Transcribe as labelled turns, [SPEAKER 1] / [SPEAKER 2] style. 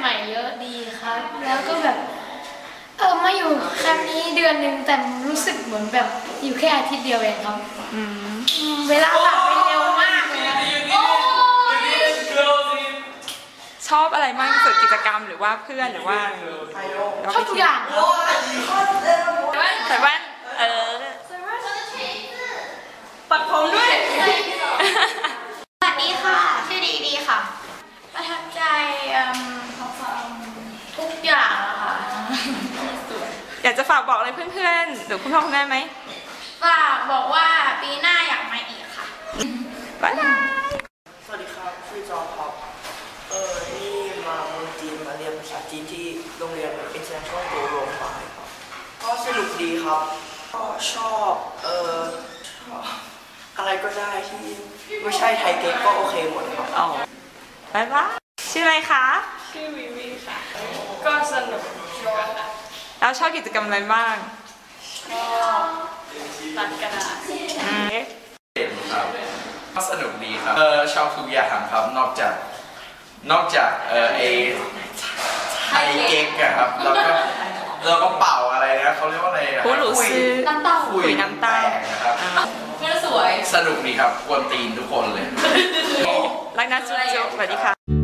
[SPEAKER 1] ใหม่ๆเยอะดีครับ แล้วก็แบบ เออมาอยู่แคมป์นี้เดือนหนึ่งแต่รู้สึกเหมือนแบบอยู่แค่อาทิตย์เดียวเองครับ
[SPEAKER 2] อืม
[SPEAKER 1] อืมเวลาผ่านไปเร็วมากเลยนะโอ้ย
[SPEAKER 2] ชอบอะไรมากที่สุดกิจกรรมหรือว่าเพื่อนหรือว่า
[SPEAKER 1] ชอบทุกอย่างครับ
[SPEAKER 2] แต่ว่าเออ
[SPEAKER 1] ปัดผมด้วย
[SPEAKER 3] สวัสดีค่ะ ชื่อดีดีค่ะ
[SPEAKER 1] ประทับใจเอิ่มทุกอย่างอะค่ะ
[SPEAKER 2] อยากจะฝากบอกอะไรเพื่อนๆหรือคุณพ่อคุณแม่ไหม
[SPEAKER 3] ฝากบอกว่าปีหน้าอยากมาอีกค่ะ
[SPEAKER 2] บ๊ายบาย
[SPEAKER 4] สวัสดีครับชื่อจอครับเออนี่มาเมืองจีนมาเรียนภาษาจีนที่โรงเรียน International g o r o m ครับก็สนุกดีครับก็ชอบเออชอบอะไรก็ได้ที่ไม่ใช่ไทยเก๊กก็โอเคหมดครับ
[SPEAKER 2] อ๋อบ๊ายบายชื่ออะไรคะ
[SPEAKER 5] ชื่อวิวีค่ะก็สนุกค่ะ
[SPEAKER 2] แล้วชอบกิจกรรมอะไรบ้าง
[SPEAKER 5] ก็ตัดกระดาษ
[SPEAKER 2] อืม
[SPEAKER 6] ครับก็สนุกดีครับเออชอบทุกอย่างครับนอกจาก นอกจากเออไอไทยเก๊กอะครับแล้วก็แล้วก็เป่าอะไรนะเขาเรียกว่าอะไรอะ
[SPEAKER 2] ผู้หลูซื้อ
[SPEAKER 1] น้ำเต้า
[SPEAKER 6] คุย
[SPEAKER 2] คุยน้ำเต้า
[SPEAKER 6] แตกนะครับ
[SPEAKER 5] เพื่อนสวย
[SPEAKER 6] สนุกดีครับกวนตีนทุกคนเลย
[SPEAKER 2] รักนะจุ๊บๆสวัสดีค่ะ